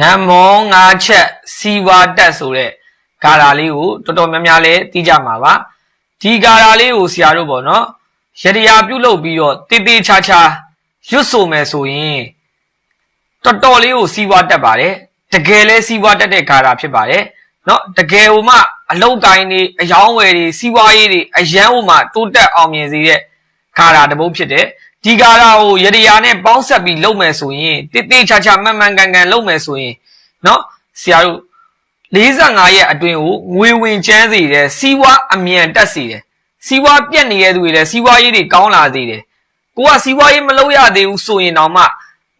နမောငါချက်စီဝါတက်ဆိုတဲ့ဂါရာလေးကိုတော်တော်များများလဲသိကြမှာပါဒီဂါရာလေးကိုဆရာတို့ပေါ့နော်ရတရားပြုတ်လုပ်ပြီးတော့တေးသေးချာချာရွတ်ဆိုမယ်ဆိုရင်တော်တော်လေးကိုစီဝါတက်ပါတယ်တကယ်လဲစီဝါတက်တဲ့ဂါရာဖြစ်ပါတယ်နော်တကယ်ဟိုမှအလုတ်တိုင်းတွေအယောင်းဝယ်တွေစီဝါရေးတွေအရန်ဟိုမှတိုးတက်အောင်မြင်စေတဲ့ ဂါရာတစ်ပုဒ်ဖြစ်တယ်ဒီဂါရာကိုရတရားနဲ့ပေါင်းဆက်ပြီးလုပ်မယ်ဆိုရင်တေးသေးချာချာမှန်မှန်ကန်ကန်လုပ်မယ်ဆိုရင်เนาะဆရာတို့ 45ရက်အတွင်းကိုငွေဝင်ကျန်းစေတယ်စီးပွားအမြန်တက်စေတယ်စီးပွားပြက်နေတဲ့သူတွေလည်းစီးပွားရေးတွေကောင်းလာစေတယ်ကိုကစီးပွားရေးမလုပ်ရသေးဘူးဆိုရင်တော့မှ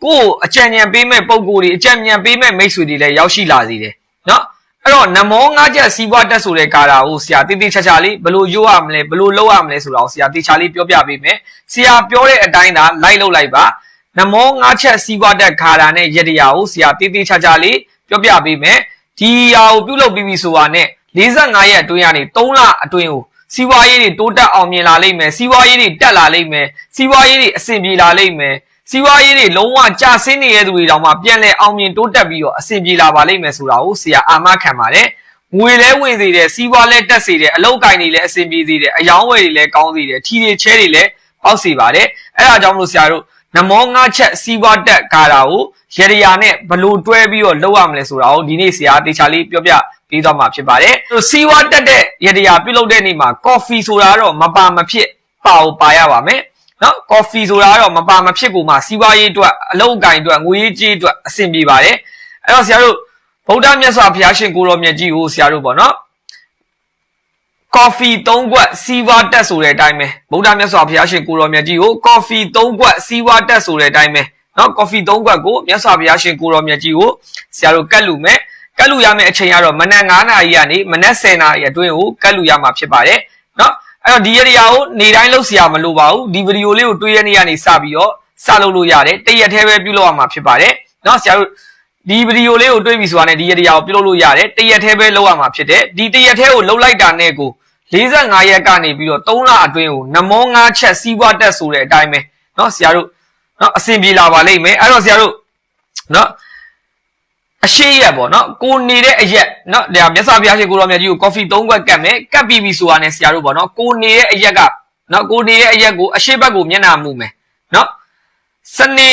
ကို့အကြံဉာဏ်ပေးမဲ့ပုံကိုယ်တွေအကြံဉာဏ်ပေးမဲ့မိတ်ဆွေတွေလည်းရောက်ရှိလာစေတယ်เนาะ အဲ့တော့နမောငါးချက်စီးပွားတက်ဆိုတဲ့ကာတာကိုဆရာတိတိကျကျလေးဘယ်လိုရိုးရမလဲဘယ်လိုလုပ်ရမလဲဆိုတော့ဆရာတိကျလေးပြောပြပေးမယ်ဆရာပြောတဲ့အတိုင်းသာလိုက်လုပ်လိုက်ပါနမောငါးချက်စီးပွားတက်ခါတာနဲ့ရတရားကိုဆရာတိတိကျကျလေးပြောပြပေးမယ်ဒီဟာကိုပြုတ်လုပ်ပြီးပြီဆိုတာနဲ့45ရက်အတွင်းကနေ3လအတွင်းကိုစီးပွားရေးတွေတိုးတက်အောင်မြင်လာလိမ့်မယ်စီးပွားရေးတွေတက်လာလိမ့်မယ်စီးပွားရေးတွေအဆင်ပြေလာလိမ့်မယ် စီးပွားရေးတွေလုံးဝကျဆင်းနေတဲ့သူတွေတောင်မှပြန်လဲအောင်မြင်တိုးတက်ပြီးတော့အဆင်ပြေလာပါလိမ့်မယ်ဆိုတာကိုဆရာအာမခံပါတယ်ငွေလဲဝင်စေတယ်စီးပွားလဲတက်စေတယ်အလောက်ကိုင်းတွေလည်းအဆင်ပြေစေတယ်အယောင်းဝယ်တွေလည်းကောင်းစေတယ်ထီတွေချဲတွေလည်းပေါက်စေပါတယ်အဲ့ဒါကြောင့်မလို့ဆရာတို့နမောငါချက်စီးပွားတက်ကာတာကိုရရယာနဲ့ဘလို့တွဲပြီးတော့လုပ်ရမလဲဆိုတာကိုဒီနေ့ဆရာတေချာလေးပြောပြပေးသွားမှာဖြစ်ပါတယ်။စီးပွားတက်တဲ့ရရယာပြုတ်လုပ်တဲ့နေ့မှာ coffee ဆိုတာတော့မပါမဖြစ်ပါအောင်ပါရပါမယ်။ နော်ကော်ဖီဆိုတာကတော့မပါမဖြစ်ကိုမှစီးပွားရေးအတွက်အလုပ်အကင်အတွက်ငွေကြေးအတွက်အဆင်ပြေပါတယ်အဲ့တော့ဆရာတို့ဗုဒ္ဓမြတ်စွာဘုရားရှင်ကိုတော်မြတ်ကြီးကိုဆရာတို့ပေါ့နော်ကော်ဖီ၃ခွက်စီးပွားတက်ဆိုတဲ့အတိုင်းပဲဗုဒ္ဓမြတ်စွာဘုရားရှင်ကိုတော်မြတ်ကြီးကိုကော်ဖီ၃ခွက်စီးပွားတက်ဆိုတဲ့အတိုင်းပဲနော်ကော်ဖီ၃ခွက်ကိုမြတ်စွာဘုရားရှင်ကိုတော်မြတ်ကြီးကိုဆရာတို့ကတ်လူမယ်ကတ်လူရမယ့်အချိန်ကတော့မနက်9:00နာရီကနေမနက်10:00နာရီအတွင်းကိုကတ်လူရမှာဖြစ်ပါတယ်နော် အဲ့တော့ဒီရတရားကိုနေတိုင်းလုပ်เสียမလို့ပါဘူးဒီဗီဒီယိုလေးကိုတွေးရနေရနေစပြီးတော့စလုပ်လို့ရတယ်တရက်တည်းပဲပြုလုပ်ရမှာဖြစ်ပါတယ်เนาะဆရာတို့ဒီဗီဒီယိုလေးကိုတွေးပြီးဆိုတာနဲ့ဒီရတရားကိုပြုလုပ်လို့ရတယ်တရက်တည်းပဲလုပ်ရမှာဖြစ်တယ်ဒီတရက်တည်းကိုလုပ်လိုက်တာနဲ့ကို45ရက်ကနေပြီးတော့3လအတွင်းကိုနမော5ချက်စီးပွားတက်ဆိုတဲ့အတိုင်းပဲเนาะဆရာတို့เนาะအဆင်ပြေလာပါလိမ့်မယ်အဲ့တော့ဆရာတို့เนาะ အရှိရက်ပေါ့နော်ကိုနေတဲ့အရက်နော်ဒါမျက်စာပြားရှိကိုတော်မြတ်ကြီးကိုကော်ဖီ၃ခွက်ကတ်မယ်ကတ်ပြီးပြီဆိုတာနဲ့ဆရာတို့ပေါ့နော်ကိုနေတဲ့အရက်ကနော်ကိုနေတဲ့အရက်ကိုအရှိဘက်ကိုမျက်နှာမူမယ်နော်စနေ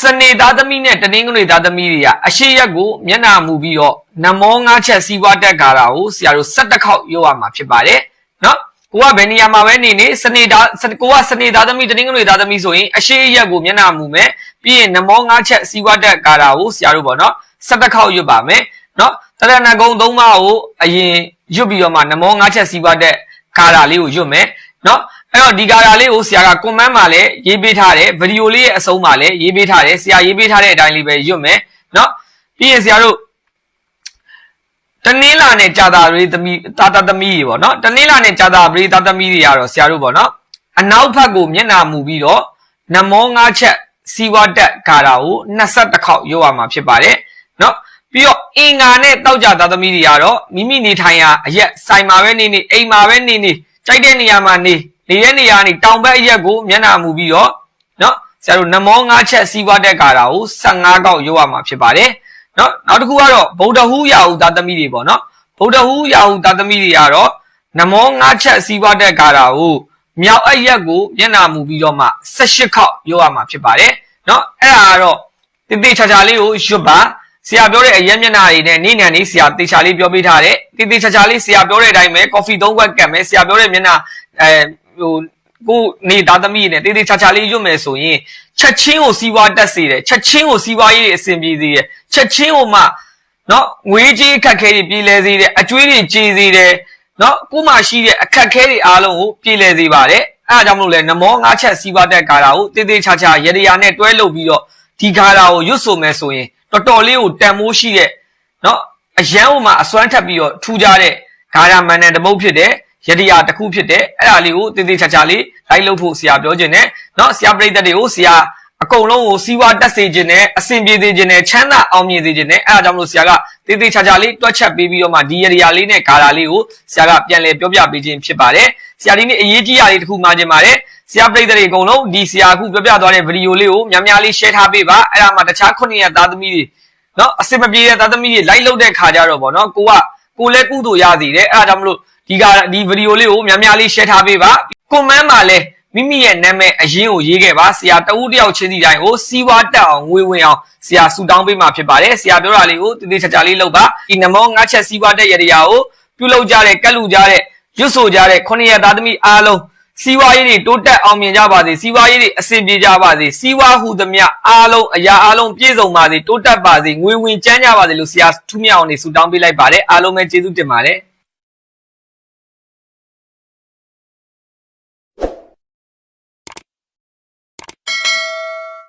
စနေသားသမီးနဲ့တနင်္ဂနွေသားသမီးတွေကအရှိရက်ကိုမျက်နှာမူပြီးတော့နမော၅ချက်စီးပွားတက်ကာတာကိုဆရာတို့၁၇ခေါက်ရုပ်ရမှာဖြစ်ပါတယ်နော် ကိုကဘယ်နေရာမှာပဲနေနေစနေသားကိုကစနေသားသမီးတနင်္ဂနွေသားသမီးဆိုရင်အရှိရက်ကိုမျက်နှာမူမယ်ပြီးရင်နမော၅ချက်စီးပွားတက်ကြတာကိုဆရာတို့ပေါ့နော်17ခေါက်ရွတ်ပါမယ်နော်တရဏဂုံ၃ပါးကိုအရင်ရွတ်ပြီးတော့မှနမော၅ချက်စီးပွားတက်ကာတာလေးကိုရွတ်မယ်နော်အဲ့တော့ဒီကာတာလေးကိုဆရာကကွန်မန့်မှာလည်းရေးပေးထားတယ်ဗီဒီယိုလေးရဲ့အဆုံးမှာလည်းရေးပေးထားတယ်ဆရာရေးပေးထားတဲ့အတိုင်းလေးပဲရွတ်မယ်နော်ပြီးရင်ဆရာတို့ တနင်္လာနဲ့ကြာတာတွေသမီးတာတာသမီးတွေပေါ့နော်တနင်္လာနဲ့ကြာတာပရိတာသမီးတွေကတော့ဆရာတို့ပေါ့နော်အနောက်ဘက်ကိုမျက်နှာမူပြီးတော့နမောငါးချက်စီဝတ်တက်ကာတာကို21ခေါက်ရုပ်ရမှာဖြစ်ပါတယ်နော်ပြီးတော့အင်္ဂါနဲ့တောက်ကြသားသမီးတွေကတော့မိမိနေထိုင်ရာအရက်ဆိုင်မှာပဲနေနေအိမ်မှာပဲနေနေကြိုက်တဲ့နေရာမှာနေနေတဲ့နေရာနေတောင်ဘက်အရက်ကိုမျက်နှာမူပြီးတော့နော်ဆရာတို့နမောငါးချက်စီဝတ်တက်ကာတာကို15ခေါက်ရုပ်ရမှာဖြစ်ပါတယ် နော်နောက်တစ်ခုကတော့ဗုဒ္ဓဟူးရာဟုသားသမီးတွေပေါ့နော်ဗုဒ္ဓဟူးရာဟုသားသမီးတွေကတော့နမောငါးချက်စီးပွားတဲ့ကာတာကိုမြောက်အရက်ကိုမျက်နာမူပြီးတော့မှ18ခေါက်ပြောရမှာဖြစ်ပါတယ်နော်အဲ့ဒါကတော့တိတိချာချာလေးကိုရွတ်ပါဆရာပြောတဲ့အရက်မျက်နှာတွေနဲ့နေ့နံလေးဆရာတေချာလေးပြောပေးထားတယ်တိတိချာချာလေးဆရာပြောတဲ့အတိုင်းပဲကော်ဖီ၃ခွက်ကတ်မယ်ဆရာပြောတဲ့မျက်နှာအဲဟို ကိုနေသားသမီးနဲ့တေးသေးချာချာလေးရွတ်မယ်ဆိုရင်ချက်ချင်းကိုစီးပွားတက်စေတယ်ချက်ချင်းကိုစီးပွားရေးတွေအဆင်ပြေစေတယ်ချက်ချင်းကိုမှနော်ငွေကြေးအခက်ခဲတွေပြည်လဲစေတယ်အကျွေးတွေကြေစေတယ်နော်ကိုမှရှိတဲ့အခက်ခဲတွေအားလုံးကိုပြည်လဲစေပါတယ်အဲဒါကြောင့်မလို့လဲနမောငါးချက်စီးပွားတက်ကာတာကိုတေးသေးချာချာရရရနဲ့တွဲလုပ်ပြီးတော့ဒီကာတာကိုရွတ်ဆိုမယ်ဆိုရင်တော်တော်လေးကိုတန်မိုးရှိတဲ့နော်အရန်ဟိုမှာအစွမ်းထပ်ပြီးတော့ထူကြတဲ့ဂါရမန်နန်တမုတ်ဖြစ်တဲ့ ရတရားတစ်ခုဖြစ်တဲ့အဲ့ဒါလေးကိုတည်တည်ချာချာလေးလိုက်လုပ်ဖို့ဆရာပြောခြင်းနဲ့เนาะဆရာပြိတ္တတွေကိုဆရာအကုန်လုံးကိုစီးပွားတက်စေခြင်းနဲ့အဆင်ပြေစေခြင်းနဲ့ချမ်းသာအောင်မြင်စေခြင်းနဲ့အဲ့ဒါကြောင့်မလို့ဆရာကတည်တည်ချာချာလေးတွက်ချက်ပေးပြီးတော့မှဒီရတရားလေးနဲ့ဂါရာလေးကိုဆရာကပြန်လည်ပြောပြပေးခြင်းဖြစ်ပါတယ်ဆရာဒီနေ့အရေးကြီးရာလေးတစ်ခုမှာခြင်းပါတယ်ဆ ဆရာပရိသတ်တွေအကုန်လုံးဒီဆရာအခုပြောပြသွားတဲ့ဗီဒီယိုလေးကိုများများလေး share ထားပေးပါအဲ့ဒါမှတခြားခုနှစ်ရက်သားသမီးတွေနော်အစင်မပြေတဲ့သားသမီးတွေ like လုပ်တဲ့ခါကြတော့ဗောနော်ကိုကကိုလည်းကုသိုလ်ရစီတယ်အဲ့ဒါကြောင့်မလို့ ဒီကဒီဗီဒီယိုလေးကိုများများလေး share ထားပေးပါကွန်မန့်မှာလည်းမိမိရဲ့နာမည်အရင်ကိုရေးခဲ့ပါဆရာတဦးတယောက်ချင်းစီတိုင်းကိုစီးပွားတက်အောင်ငွေဝင်အောင်ဆရာဆူတောင်းပေးမှာဖြစ်ပါတယ်ဆရာပြောတာလေးကိုတည်တည်ချာချာလေးလုပ်ပါဒီနမောငါးချက်စီးပွားတက်ရတရားကိုပြုလုပ်ကြတဲ့ကတ်လူကြတဲ့ရွတ်ဆိုကြတဲ့ခုနှစ်ရက်သားသမီးအားလုံးစီးပွားရေးတွေတိုးတက်အောင်မြင်ကြပါစေစီးပွားရေးတွေအဆင်ပြေကြပါစေစီးပွားဟုသမျှအားလုံးအရာအားလုံးပြည့်စုံပါစေတိုးတက်ပါစေငွေဝင်ကျန်းကြပါစေလို့ဆရာထူးမြတ်အောင်နေဆုတောင်းပေးလိုက်ပါတယ်အားလုံးပဲကျေးဇူးတင်ပါတယ်